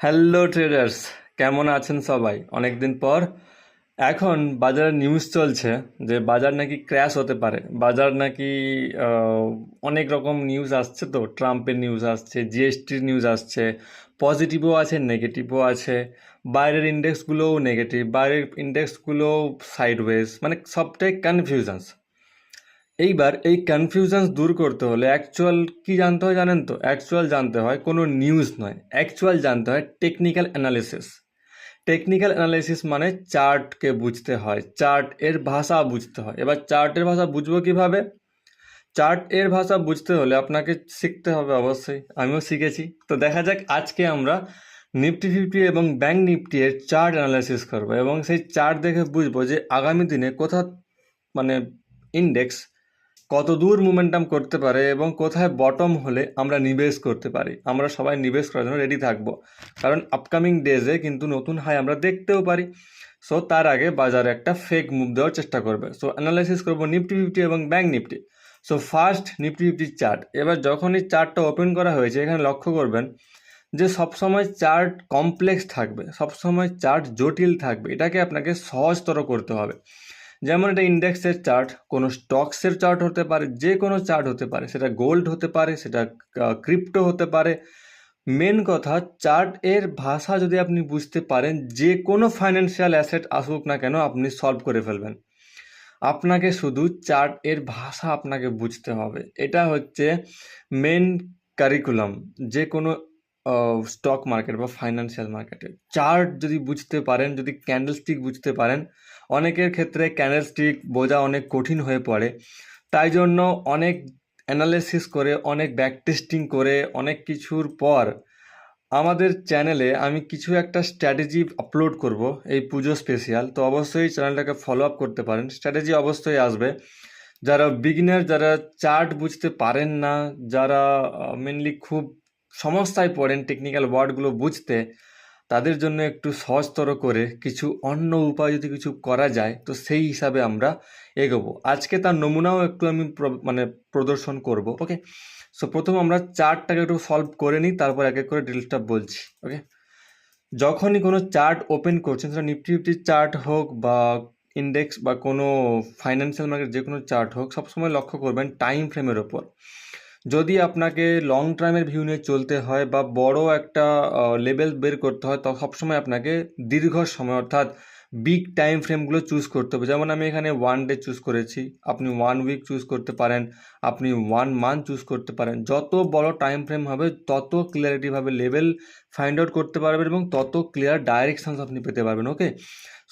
Hello traders কেমন আছেন সবাই? অনেকদিন পর। এখন বাজারে নিউজ চলছে যে বাজার নাকি ক্র্যাশ হতে পারে। বাজার নাকি অনেক রকম নিউজ আসছে তো। ট্রাম্পের নিউজ আসছে জিএসটির নিউজ আসছে। পজিটিভও আছে নেগেটিভও আছে। বাইরের ইন্ডেক্সগুলোও নেগেটিভ বাইরের ইন্ডেক্সগুলোও সাইডওয়েজ মানে সবটাই কনফিউশনস এইবার এই কনফিউশনস দূর করতে হলে অ্যাকচুয়াল কি জানতে হয় জানেন তো? অ্যাকচুয়াল জানতে হয় কোনো নিউজ নয়। অ্যাকচুয়াল জানতে হয় টেকনিক্যাল অ্যানালিসিস টেকনিক্যাল অ্যানালিসিস মানে চার্টকে বুঝতে হয়। চার্ট এর ভাষা বুঝতে হয়। এবার চার্টের ভাষা বুঝব কীভাবে? চার্ট এর ভাষা বুঝতে হলে আপনাকে শিখতে হবে অবশ্যই। আমিও শিখেছি। তো দেখা যাক আজকে আমরা নিফটি ফিফটি এবং ব্যাঙ্ক নিফটি এর চার্ট অ্যানালাইসিস করব এবং সেই চার্ট দেখে বুঝব যে আগামী দিনে কোথা মানে ইন্ডেক্স কত দূর মোমেন্টাম করতে পারে এবং কোথায় বটম হলে আমরা নিবেশ করতে পারি? আমরা সবাই নিবেশ করার জন্য রেডি থাকব। কারণ আপকামিং ডেজে কিন্তু নতুন হাই আমরা দেখতেও পারি। সো তার আগে বাজারে একটা ফেক মুভ দেওয়ার চেষ্টা করবে। সো অ্যানালাইসিস করব নিফটি ফিফটি এবং bank Nifty so first Nifty fifty chart এবার যখনই চার্টটা ওপেন করা হয়েছে, এখানে লক্ষ্য করবেন যে সবসময় চার্ট কমপ্লেক্স থাকবে, সবসময় চার্ট জটিল থাকবে। এটাকে আপনাকে সহজতর করতে হবে। যেমন এটা ইন্ডেক্সের চার্ট, কোনো স্টকসের চার্ট হতে পারে যে কোনো চার্ট হতে পারে, সেটা গোল্ড হতে পারে, সেটা ক্রিপ্টো হতে পারে। মেন কথা, চার্ট এর ভাষা যদি আপনি বুঝতে পারেন যে কোনো ফাইন্যান্সিয়াল অ্যাসেট আসুক না কেন, আপনি সলভ করে ফেলবেন। আপনাকে শুধু চার্ট এর ভাষা আপনাকে বুঝতে হবে। এটা হচ্ছে মেন কারিকুলাম যে কোনো স্টক মার্কেট বা ফাইন্যান্সিয়াল মার্কেটে চার্ট যদি বুঝতে পারেন, যদি ক্যান্ডেলস্টিক বুঝতে পারেন, অনেকের ক্ষেত্রে ক্যান্ডেলস্টিক বোঝা অনেক কঠিন হয়ে পড়ে। তাই জন্য অনেক অ্যানালিসিস করে, অনেক ব্যাক টেস্টিং করে, অনেক কিছুর পর আমাদের চ্যানেলে আমি কিছু একটা স্ট্র্যাটেজি আপলোড করব এই পুজো স্পেশিয়াল তো অবশ্যই চ্যানেলটাকে ফলো আপ করতে পারেন। স্ট্র্যাটেজি অবশ্যই আসবে। যারা বিগিনার যারা চার্ট বুঝতে পারেন না, যারা মেনলি খুব সমস্যায় পড়েন টেকনিক্যাল ওয়ার্ডগুলো বুঝতে, তাদের জন্য একটু সহজতর করে কিছু অন্য উপায় যদি কিছু করা যায়, তো সেই হিসাবে আমরা এগোবো। আজকে তার নমুনাও একটু আমি মানে প্রদর্শন করব ওকে সো প্রথম আমরা চার্টটাকে একটু সলভ করে নিই, তারপর এক এক করে ডিটেলসটা বলছি ওকে যখনই কোনো চার্ট ওপেন করছেন, সেটা নিফটি ফিফটি চার্ট হোক বা ইন্ডেক্স বা কোনো ফাইন্যান্সিয়াল মার্কেট যে কোনো চার্ট হোক, সবসময় লক্ষ্য করবেন টাইম ফ্রেমের ওপর। যদি আপনাকে লং টার্মের ভিউ নিয়ে চলতে হয় বা বড় একটা লেভেল বের করতে হয়, তো সবসময় আপনাকে দীর্ঘ সময়, অর্থাৎ বিগ টাইম ফ্রেমগুলো চুজ করতে হবে। যেমন আমি এখানে ওয়ান ডে চুজ করেছি, আপনি ওয়ান উইক চুজ করতে পারেন, আপনি ওয়ান মান্থ চুজ করতে পারেন। যত বড় টাইম ফ্রেম হবে, তত ক্লিয়ারিটিভাবে লেভেল ফাইন্ড আউট করতে পারবেন এবং তত ক্লিয়ার ডাইরেকশনস আপনি পেতে পারবেন ওকে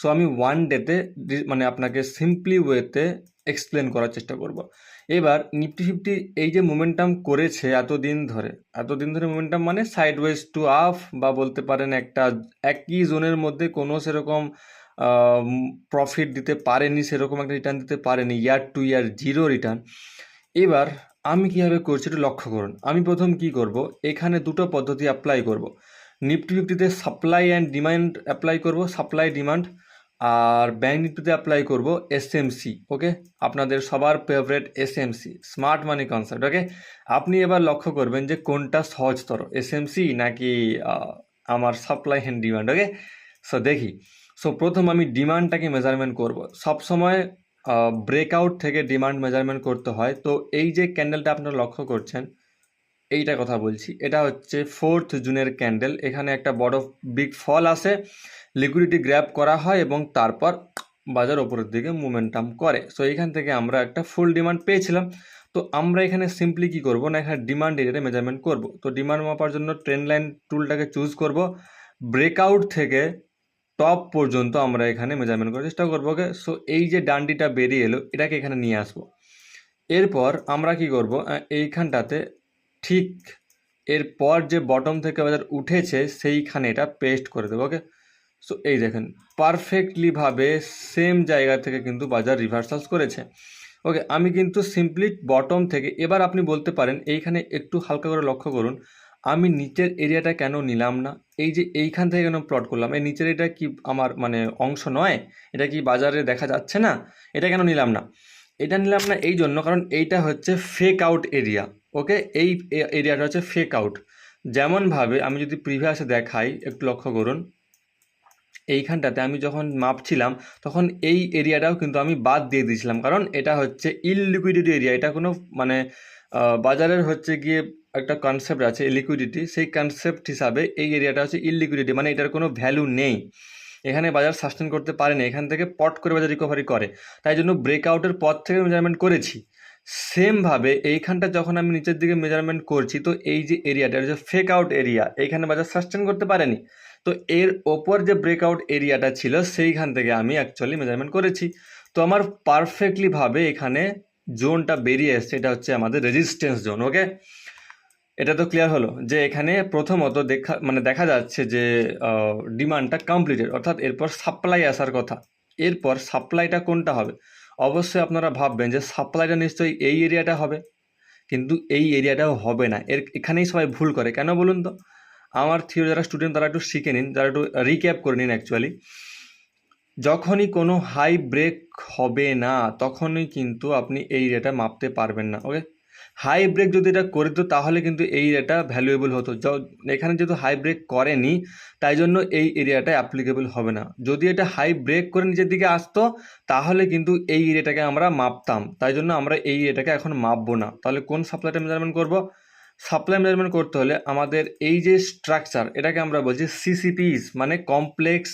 সো আমি ওয়ান ডেতে মানে আপনাকে সিম্পলি ওয়েতে এক্সপ্লেন করার চেষ্টা করব। এবার নিফটি ফিফটি এই যে মোমেন্টাম করেছে এতদিন ধরে এতদিন ধরে মোমেন্টাম মানে সাইড ওয়েজ টু আপ বা বলতে পারেন একটা একই জোনের মধ্যে কোনো সেরকম প্রফিট দিতে পারেনি, সেরকম একটা রিটার্ন দিতে পারেনি year to year zero return এবার আমি কীভাবে করছি একটু লক্ষ্য করুন। আমি প্রথম কি করব? এখানে দুটো পদ্ধতি অ্যাপ্লাই করব। নিফটি ফিফটিতে সাপ্লাই অ্যান্ড ডিমান্ড অ্যাপ্লাই করব। সাপ্লাই ডিমান্ড আর ব্যাংক নিফটিতে অ্যাপ্লাই করব এসএমসি ওকে আপনাদের সবার favourite SMC smart money concept okay আপনি এবার লক্ষ্য করবেন যে কোনটা সহজতর এসএমসি নাকি আমার supply and demand okay so দেখি। সো প্রথম আমি ডিমান্ডটাকে মেজারমেন্ট করব। সবসময় ব্রেকআউট থেকে ডিমান্ড মেজারমেন্ট করতে হয়। তো এই যে ক্যান্ডেলটা আপনারা লক্ষ্য করছেন এইটা কথা বলছি। এটা হচ্ছে ফোর্থ জুনের ক্যান্ডেল এখানে একটা বড় বিগ ফল আসে লিকুইডিটি গ্র্যাব করা হয় এবং তারপর বাজার ওপরের দিকে মোমেন্টাম করে। সো এখান থেকে আমরা একটা ফুল ডিমান্ড পেয়েছিলাম। তো আমরা এখানে সিম্পলি কি করব না, এখানে ডিমান্ড এরিয়াটা মেজারমেন্ট করব। তো ডিমান্ড মাপার জন্য ট্রেন লাইন টুলটাকে চুজ করব। ব্রেকআউট থেকে টপ পর্যন্ত আমরা এখানে মেজারমেন্ট করার চেষ্টা করব ওকে সো এই যে ডান্ডিটা বেরিয়ে এলো, এটাকে এখানে নিয়ে আসব। এরপর আমরা কি করব এইখানটাতে ঠিক এরপর যে বটম থেকে বাজার উঠেছে, সেইখানে এটা পেস্ট করে দেবো ওকে সো এই দেখেন পারফেক্টলিভাবে সেম জায়গা থেকে কিন্তু বাজার রিভার্সালস করেছে ওকে আমি কিন্তু সিম্পলি বটম থেকে, এবার আপনি বলতে পারেন, এইখানে একটু হালকা করে লক্ষ্য করুন, আমি নিচের এরিয়াটা কেন নিলাম না? এই যে এইখান থেকে কেন প্লট করলাম? এই নিচের এটা কি আমার মানে অংশ নয়? এটা কি বাজারে দেখা যাচ্ছে না? এটা কেন নিলাম না? এটা নিলাম না এই জন্য, কারণ এইটা হচ্ছে ফেক আউট এরিয়া ওকে? এই এরিয়াটা হচ্ছে ফেক আউট যেমনভাবে আমি যদি প্রিভিয়াসে দেখাই, একটু লক্ষ্য করুন। এইখানটাতে আমি যখন মাপছিলাম, তখন এই এরিয়াটাও কিন্তু আমি বাদ দিয়ে দিয়েছিলাম। কারণ এটা হচ্ছে ইলিকুইডিটি এরিয়া এটা কোনো মানে বাজারের হচ্ছে গিয়ে একটা কনসেপ্ট আছে লিকুইডিটি সেই কনসেপ্ট হিসাবে এই এরিয়াটা হচ্ছে ইলিকুইডিটি মানে এটার কোনো ভ্যালু নেই। এখানে বাজার সাস্টেন করতে পারে না এখান থেকে পট করে বাজার রিকভারি করে। তাই জন্য ব্রেকআউটের পর থেকে মেজারমেন্ট করেছি। সেমভাবে এইখানটা যখন আমি নিচের দিকে মেজারমেন্ট করছি, তো এই যে এরিয়াটা হচ্ছে ফেক আউট এরিয়া এইখানে বাজার সাস্টেন করতে পারেনি। তো এর ওপর যে ব্রেকআউট এরিয়াটা ছিল, সেইখান থেকে আমি অ্যাকচুয়ালি মেজারমেন্ট করেছি। তো আমার পারফেক্টলি ভাবে এখানে জোনটা বেরিয়ে এসছে, এটা হচ্ছে আমাদের রেজিস্ট্যান্স জোন ওকে এটা তো ক্লিয়ার হলো যে এখানে প্রথমত দেখা মানে দেখা যাচ্ছে যে ডিমান্ডটা কমপ্লিটেড অর্থাৎ এরপর সাপ্লাই আসার কথা। এরপর সাপ্লাইটা কোনটা হবে? অবশ্যই আপনারা ভাববেন যে সাপ্লাইটা নিশ্চয়ই এই এরিয়াটা হবে, কিন্তু এই এরিয়াটাও হবে না। এর এখানেই সবাই ভুল করে। কেন বলুন তো? আমার থিওরি যারা স্টুডেন্ট তারা একটু শিখে নিন, যারা একটু রিক্যাপ করে নিন অ্যাকচুয়ালি যখনই কোনো হাই ব্রেক হবে না, তখনই কিন্তু আপনি এই এরিয়াটা মাপতে পারবেন না ওকে হাই ব্রেক যদি এটা করে দিত, তাহলে কিন্তু এই এরিয়াটা ভ্যালুয়েবল হতো। এখানে যেহেতু হাই ব্রেক করেনি, তাই জন্য এই এরিয়াটা অ্যাপ্লিকেবল হবে না। যদি এটা হাই ব্রেক করে নিচের দিকে আসতো, তাহলে কিন্তু এই এরিয়াটাকে আমরা মাপতাম। তাই জন্য আমরা এই এরিয়াটাকে এখন মাপবো না। তাহলে কোন সাপ্লাইটা মেজারমেন্ট করব? সাপ্লাই মেজারমেন্ট করতে হলে আমাদের এই যে স্ট্রাকচার এটাকে আমরা বলছি সিসিপিস মানে কমপ্লেক্স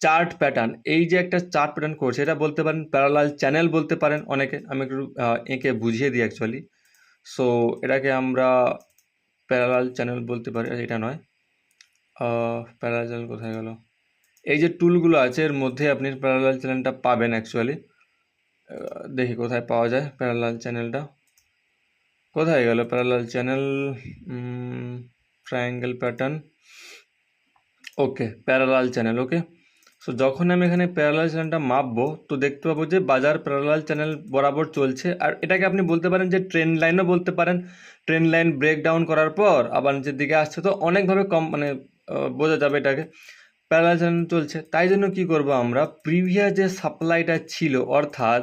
চার্ট প্যাটার্ন এই যে একটা চার্ট প্যাটার্ন করছে, এটা বলতে পারেন প্যারালাল চ্যানেল বলতে পারেন অনেকে। আমি একটু এঁকে বুঝিয়ে দিই অ্যাকচুয়ালি সো এটাকে আমরা প্যারালাল চ্যানেল বলতে পারি এটা নয়। প্যারালাল চ্যানেল কোথায় গেল? এই যে টুলগুলো আছে, এর মধ্যে আপনি প্যারালাল চ্যানেলটা পাবেন অ্যাকচুয়ালি দেখি কোথায় পাওয়া যায় প্যারালাল চ্যানেলটা কোথায় গেল parallel channel triangle pattern okay parallel channel okay so যখন আমি এখানে প্যারালাল চ্যানেলটা মাপবো, তো দেখতে পাবো যে বাজার প্যারালাল চ্যানেল বরাবর চলছে। আর এটাকে আপনি বলতে পারেন যে ট্রেন লাইনও বলতে পারেন। ট্রেন লাইন ব্রেক ডাউন করার পর আবার নিচের দিকে আসছে, তো অনেকভাবে কম মানে বোঝা যাবে এটাকে। প্যারালাল চ্যানেল চলছে। তাই জন্য কি করব আমরা? প্রিভিয়াস যে সাপ্লাইটা ছিল, অর্থাৎ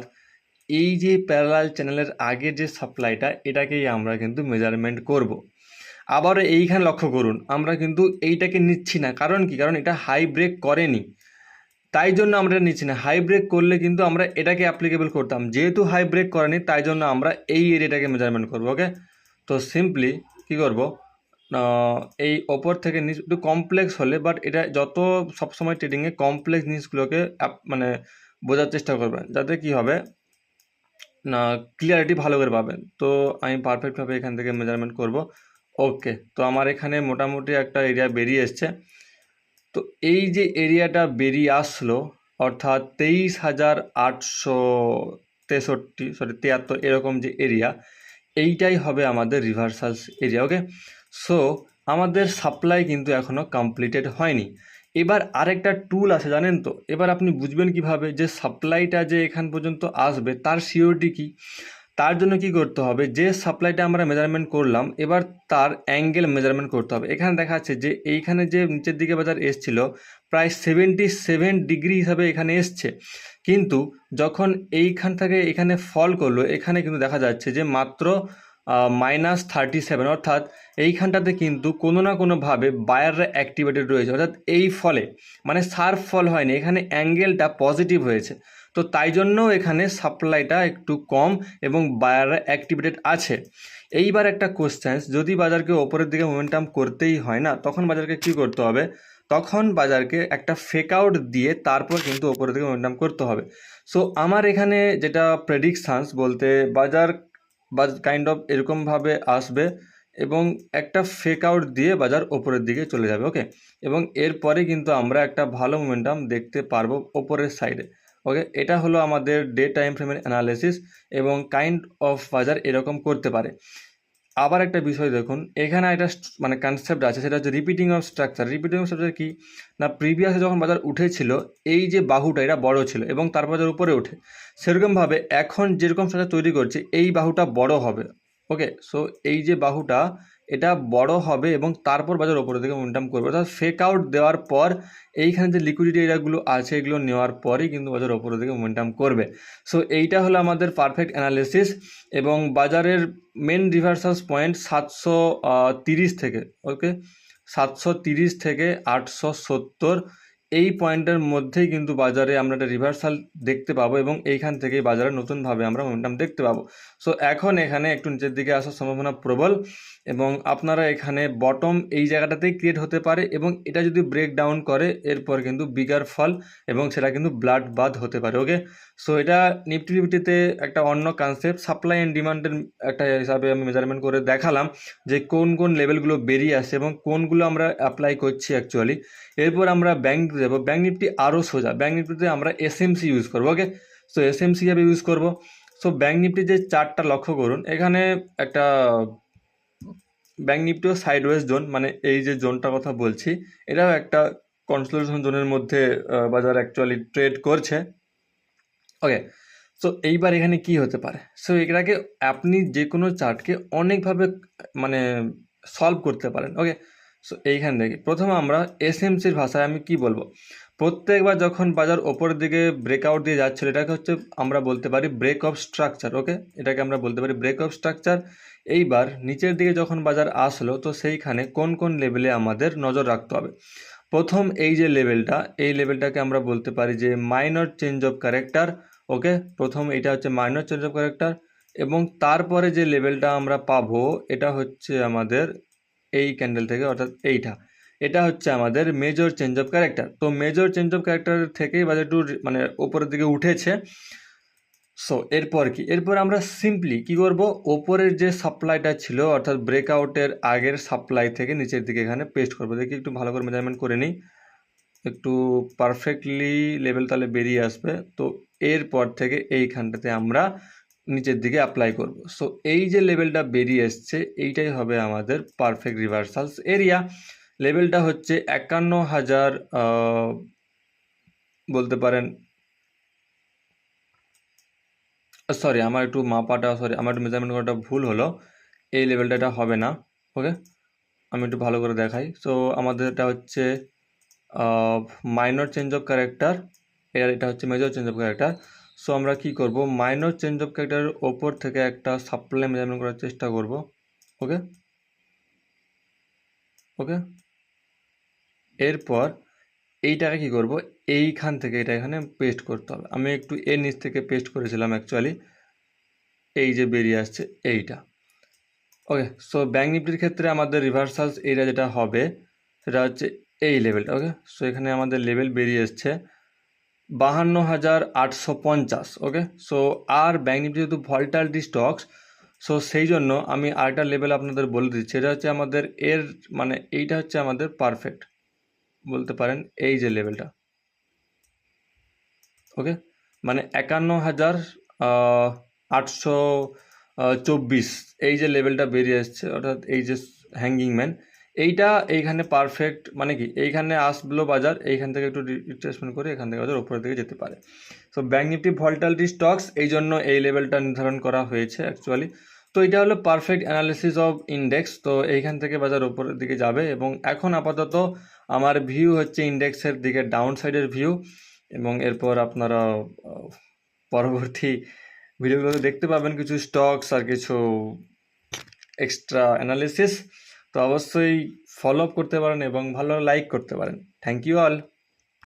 এই যে প্যারালাল চ্যানেলের আগের যে সাপ্লাইটা এটাকেই আমরা কিন্তু মেজারমেন্ট করব। আবারও এইখানে লক্ষ্য করুন, আমরা কিন্তু এইটাকে নিচ্ছি না। কারণ কি? কারণ এটা হাই ব্রেক করেনি। তাই জন্য আমরা নিচ্ছি না। হাই ব্রেক করলে কিন্তু আমরা এটাকে অ্যাপ্লিকেবল করতাম। যেহেতু হাই ব্রেক করেনি, তাই জন্য আমরা এই এরিয়াটাকে মেজারমেন্ট করব ওকে তো সিম্পলি কি করব? এই ওপর থেকে নিচ, একটু কমপ্লেক্স হলে বাট এটা যত সবসময় ট্রেডিংয়ে কমপ্লেক্স জিনিসগুলোকে মানে বোঝার চেষ্টা করবেন, যাতে কি হবে? না ক্লিয়ারিটি ভালো করে পাবেন। তো আমি পারফেক্টভাবে এখান থেকে মেজারমেন্ট করব ওকে তো আমার এখানে মোটামুটি একটা এরিয়া বেরিয়ে এসছে। তো এই যে এরিয়াটা বেরিয়ে আসলো, অর্থাৎ তেইশ হাজার আটশো তেষট্টি সরি তিয়াত্তর এরকম যে এরিয়া, এইটাই হবে আমাদের রিভার্সালস এরিয়া ওকে সো আমাদের সাপ্লাই কিন্তু এখনও কমপ্লিটেড হয়নি। এবার আরেকটা টুল আছে, জানেন তো? এবার আপনি বুঝবেন কীভাবে যে সাপ্লাইটা যে এখান পর্যন্ত আসবে, তার সিওরিটি কি? তার জন্য কি করতে হবে? যে সাপ্লাইটা আমরা মেজারমেন্ট করলাম, এবার তার অ্যাঙ্গেল মেজারমেন্ট করতে হবে। এখানে দেখা যাচ্ছে যে এইখানে যে নিচের দিকে বাজার এসছিল, প্রায় সেভেন্টি সেভেন ডিগ্রি হিসাবে এখানে এসছে। কিন্তু যখন এইখান থেকে এখানে ফল করল, এখানে কিন্তু দেখা যাচ্ছে যে মাত্র মাইনাস থার্টি সেভেন অর্থাৎ এইখানটাতে কিন্তু কোনো না কোনোভাবে বায়াররা অ্যাক্টিভেটেড রয়েছে। অর্থাৎ এই ফলে মানে সার্ফ ফল হয়নি। এখানে অ্যাঙ্গেলটা পজিটিভ হয়েছে। তো তাই জন্য এখানে সাপ্লাইটা একটু কম এবং বায়াররা অ্যাক্টিভেটেড আছে। এইবার একটা কোশ্চেন্স যদি বাজারকে ওপরের দিকে মোমেন্টাম করতেই হয় না, তখন বাজারকে কি করতে হবে? তখন বাজারকে একটা ফেক আউট দিয়ে তারপর কিন্তু ওপরের দিকে মোমেন্টাম করতে হবে। সো আমার এখানে যেটা প্রেডিকশানস বলতে বাজার কাইন্ড অফ এরকমভাবে আসবে এবং একটা ফেক আউট দিয়ে বাজার ওপরের দিকে চলে যাবে ওকে এবং এরপরে কিন্তু আমরা একটা ভালো মোমেন্টাম দেখতে পারব ওপরের সাইডে ওকে এটা হলো আমাদের ডে টাইম ফ্রেমের অ্যানালিসিস এবং কাইন্ড অফ বাজার এরকম করতে পারে। আবার একটা বিষয় দেখুন, এখানে একটা মানে কনসেপ্ট আছে, সেটা হচ্ছে repeating of structure repeating of structure কি? না প্রিভিয়াসে যখন বাজার উঠেছিল, এই যে বাহুটা, এটা বড় ছিল এবং তার বাজার উপরে ওঠে। সেরকমভাবে এখন যেরকম স্ট্রাকচার তৈরি করছে, এই বাহুটা বড় হবে। ওকে সো এই যে বাহুটা এটা বড় হবে এবং তারপর বাজার ওপরের দিকে মোমেন্টাম করবে। অর্থাৎ ফেক আউট দেওয়ার পর এইখানে যে লিকুইডিটি এরিয়াগুলো আছে, এগুলো নেওয়ার পরেই কিন্তু বাজার ওপরের দিকে মোমেন্টাম করবে। সো এইটা হলো আমাদের পারফেক্ট অ্যানালিসিস এবং বাজারের মেন রিভার্সালস পয়েন্ট সাতশো তিরিশ থেকে ওকে সাতশো তিরিশ থেকে আটশো সত্তর, এই পয়েন্টের মধ্যেই কিন্তু বাজারে আমরা একটা রিভার্সাল দেখতে পাবো এবং এইখান থেকেই বাজারে নতুনভাবে আমরা মোমেন্টাম দেখতে পাবো। সো এখন এখানে একটু নিচের দিকে আসার সম্ভাবনা প্রবল। এবং আপনারা এখানে বটম এই জায়গাটাতেই ক্রিয়েট হতে পারে এবং এটা যদি ব্রেক ডাউন করে, এরপর কিন্তু বিগার ফল এবং সেটা কিন্তু ব্লাড বাদ হতে পারে ওকে সো এটা নিফটি ফিফটিতে একটা অন্য কনসেপ্ট সাপ্লাই অ্যান্ড ডিমান্ডের একটা হিসাবে আমি মেজারমেন্ট করে দেখালাম যে কোন কোন লেভেলগুলো বেরিয়ে আসে এবং কোনগুলো আমরা অ্যাপ্লাই করছি অ্যাকচুয়ালি এরপর আমরা ব্যাঙ্ক যাব ব্যাঙ্ক নিফটি আরও সোজা ব্যাঙ্ক নিফটিতে আমরা এসএমসি ইউজ করব ওকে সো এসএমসি হিসাবে ইউজ করব? সো ব্যাঙ্ক নিফটি যে চার্টটা লক্ষ্য করুন, এখানে একটা ব্যাঙ্ক নিফটিও সাইডওয়েজ জোন মানে এই যে জোনটার কথা বলছি, এটাও একটা কনসোলেশন জোনের মধ্যে বাজার অ্যাকচুয়ালি ট্রেড করছে। ওকে সো এইবার এখানে কি হতে পারে? সো এটাকে আপনি যে কোনো চার্টকে অনেকভাবে মানে সলভ করতে পারেন। ওকে সো এইখান থেকে প্রথমে আমরা এসএমসির ভাষায় আমি কি বলব? প্রত্যেকবার যখন বাজার ওপরের দিকে ব্রেকআউট দিয়ে যাচ্ছিল, এটাকে হচ্ছে আমরা বলতে পারি ব্রেক অফ স্ট্রাকচার ওকে এটাকে আমরা বলতে পারি ব্রেক অফ স্ট্রাকচার এইবার নিচের দিকে যখন বাজার আসলো, তো সেইখানে কোন কোন লেভেলে আমাদের নজর রাখতে হবে? প্রথম এই যে লেভেলটা এই লেভেলটাকে আমরা বলতে পারি যে minor change of character okay প্রথম এটা হচ্ছে মাইনর চেঞ্জ অফ ক্যারেক্টার এবং তারপরে যে লেভেলটা আমরা পাবো, এটা হচ্ছে আমাদের এই ক্যান্ডেল থেকে, অর্থাৎ এইটা। এটা হচ্ছে আমাদের মেজর চেঞ্জ অফ ক্যারেক্টার তো মেজর চেঞ্জ অফ ক্যারেক্টার থেকেই বাজার একটু মানে ওপরের দিকে উঠেছে। সো এরপর কি? এরপর আমরা সিম্পলি কি করব? ওপরের যে সাপ্লাইটা ছিল, অর্থাৎ ব্রেকআউটের আগের সাপ্লাই থেকে নিচের দিকে এখানে পেস্ট করব। দেখি একটু ভালো করে মেজারমেন্ট করে নিই। একটু পারফেক্টলি লেভেল তাহলে বেরিয়ে আসবে। তো এরপর থেকে এইখানটাতে আমরা নিচের দিকে অ্যাপ্লাই করব। সো এই যে লেভেলটা বেরিয়ে এসছে, এইটাই হবে আমাদের পারফেক্ট রিভার্সালস এরিয়া লেভেলটা হচ্ছে একান্ন হাজার বলতে পারেন সরি আমার একটু মাপাটা সরি আমার একটু মেজারমেন্ট করাটা ভুল হলো। এই লেভেলটা এটা হবে না ওকে আমি একটু ভালো করে দেখাই। সো আমাদের এটা হচ্ছে মাইনর চেঞ্জ অফ ক্যারেক্টার এর এটা হচ্ছে major change of character so আমরা কি করব? মাইনর চেঞ্জ অফ ক্যারেক্টারের ওপর থেকে একটা সাপ্লাই মেজারমেন্ট করার চেষ্টা করব ওকে ওকে এরপর এইটাকে কি করব? এইখান থেকে এটা এখানে পেস্ট করতে হবে। আমি একটু এর নিচ থেকে পেস্ট করেছিলাম অ্যাকচুয়ালি এই যে বেরিয়ে আসছে এইটা। ওকে সো ব্যাঙ্ক নিফটির ক্ষেত্রে আমাদের রিভার্সালস এরিয়া যেটা হবে, সেটা হচ্ছে এই লেভেলটা ওকে সো এখানে আমাদের লেভেল বেরিয়ে এসছে বাহান্ন হাজার আটশো পঞ্চাশ ওকে সো আর ব্যাঙ্ক নিফটি যেহেতু ভল্টালিটি স্টকস সো সেই জন্য আমি আরেকটা লেভেল আপনাদের বলে দিচ্ছি। এটা হচ্ছে আমাদের এর মানে এইটা হচ্ছে আমাদের পারফেক্ট বলতে পারেন এই যে লেভেলটা। ওকে? মানে একান্ন হাজার আটশো চব্বিশ এই যে লেভেলটা বেরিয়ে আসছে, অর্থাৎ এই যে হ্যাঙ্গিং ম্যান এইটা এইখানে পারফেক্ট মানে কি? এইখানে আসলো বাজার, এইখান থেকে একটু রিট্রেসমেন্ট করে এখান থেকে বাজার উপরের দিকে যেতে পারে। So bank Nifty volatility stocks এই জন্য এই লেভেলটা নির্ধারণ করা হয়েছে অ্যাকচুয়ালি তো এটা হলো পারফেক্ট অ্যানালিসিস অফ ইন্ডেক্স তো এইখান থেকে বাজার উপরের দিকে যাবে এবং এখন আপাতত আমার ভিউ হচ্ছে ইন্ডেক্সের দিকে ডাউন সাইডের ভিউ এবং এরপর আপনারা পরবর্তী ভিডিওগুলোতে দেখতে পাবেন কিছু স্টকস আর কিছু এক্সট্রা অ্যানালিসিস তো অবশ্যই ফলো আপ করতে পারেন এবং ভালো লাইক করতে পারেন। Thank you all